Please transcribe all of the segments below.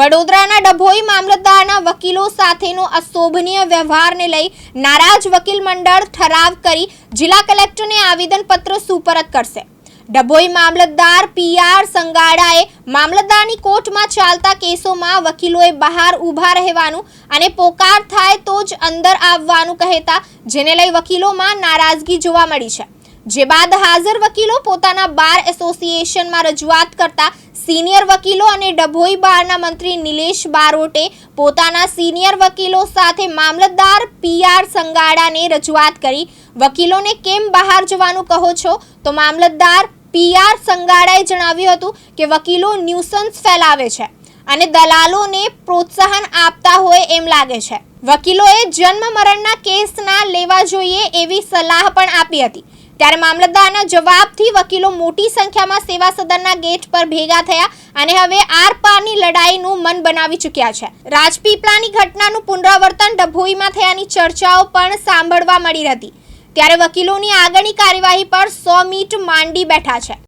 વડોદરાના ડભોઈ મામલતદારના વકીલો સાથેનો અશોભનીય વ્યવહારને લઈ નારાજ વકીલ મંડળ ઠરાવ કરી જિલ્લા કલેક્ટરને આવેદનપત્ર સુપરત કરશે. ડભોઈ મામલતદાર પીઆર સંગાડાએ મામલતદારની કોર્ટમાં ચાલતા કેસોમાં વકીલોએ બહાર ઊભા રહેવાનું અને પોકાર થાય તો જ અંદર આવવાનું કહેતા, જેને લઈ વકીલોમાં નારાજગી જોવા મળી છે. જે બાદ હાજર વકીલો પોતાના બાર એસોસિએશનમાં રજૂઆત કરતા સિનિયર વકીલો અને ડભોઈ બારના મંત્રી નિલેશ બારોટે પોતાના સિનિયર વકીલો સાથે મામલતદાર પીઆર સંગાડાને રજૂઆત કરી, વકીલોને કેમ બહાર જવાનું કહો છો? તો મામલતદાર પીઆર સંગાડાએ જણાવ્યું હતું કે વકીલો ન્યુસન્સ ફેલાવે છે અને દલાલોને પ્રોત્સાહન આપતા હોય એમ લાગે છે. વકીલોએ જન્મ મરણના કેસ ના લેવા જોઈએ એવી સલાહ પણ આપી હતી. ત્યારે મામલતદારના જવાબથી વકીલો મોટી સંખ્યામાં સેવા સદનના ગેટ પર ભેગા થયા અને હવે આર પારની લડાઈનું મન બનાવી ચૂક્યા છે. રાજપીપળાની ઘટનાનું પુનરાવર્તન ડભોઈમાં થયાની ચર્ચાઓ પણ સાંભળવા મળી હતી ત્યારે વકીલોની આગળની કાર્યવાહી પર સો મીટ માંડી બેઠા છે.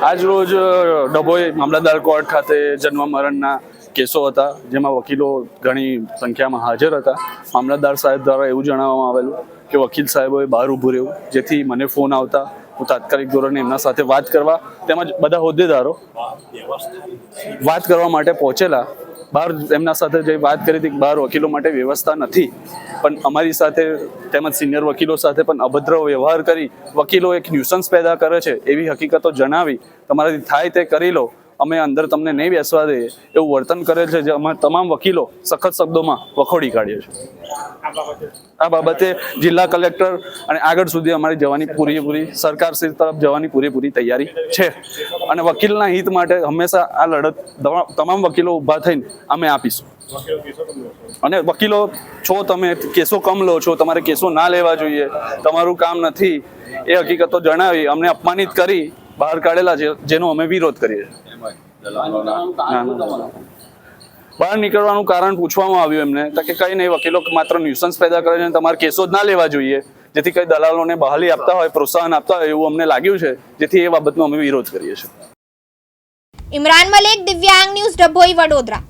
આજ રોજ ડભોઈ મામલતદાર કોર્ટ ખાતે જન્મ મરણના કેસો હતા, જેમાં વકીલો ઘણી સંખ્યામાં હાજર હતા. મામલતદાર સાહેબ દ્વારા એવું જણાવવામાં આવેલું કે વકીલ સાહેબોએ બહાર ઊભું રહ્યું જેથી મને ફોન આવતા, હું તાત્કાલિક ધોરણે એમના સાથે વાત કરવા તેમજ બધા હોદ્દેદારો વાત કરવા માટે પહોંચેલા બહાર એમના સાથે જે વાત કરી હતી બહાર વકીલો માટે વ્યવસ્થા નથી, પણ અમારી સાથે તેમજ સિનિયર વકીલો સાથે પણ અભદ્ર વ્યવહાર કરી વકીલો એક ન્યુસન્સ પેદા કરે છે એવી હકીકતો જણાવી, તમારાથી થાય તે કરી લો. અમે અંદર તમને નહીં બેસવા દઈએ એવું વર્તન કરેલ છે જે અમે તમામ વકીલો સખત શબ્દોમાં વખોડી કાઢીએ છીએ આ બાબતે જિલ્લા કલેક્ટર અને આગળ સુધી અમારી જવાની પૂરેપૂરી સરકાર શ્રી તરફ જવાની પૂરેપૂરી તૈયારી છે. અને વકીલના હિત માટે હંમેશા આ લડત તમા- તમામ વકીલો ઊભા થઈને અમે આપીશું. અને વકીલો, છો તમે કેસો કમ લો છો, તમારે કેસો ના લેવા જોઈએ, તમારું કામ નથી, એ હકીકતો જણાવી અમને અપમાનિત કરી બહાર કાઢેલા છે, જેનો અમે વિરોધ કરીએ. બહાર નીકળવાનું કારણ પૂછવામાં આવ્યું એમને કે કઈ નહીં, વકીલો માત્ર ન્યુસન્સ પેદા કરે છે તમારે કેસો જ ના લેવા જોઈએ, જેથી કઈ દલાલોને બહાલી આપતા હોય, પ્રોત્સાહન આપતા હોય એવું અમને લાગ્યું છે, જેથી એ બાબતનો અમે વિરોધ કરીએ છીએ ઇમરાન મલિક, દિવ્યાંગ ન્યૂઝ, ડભોઈ, વડોદરા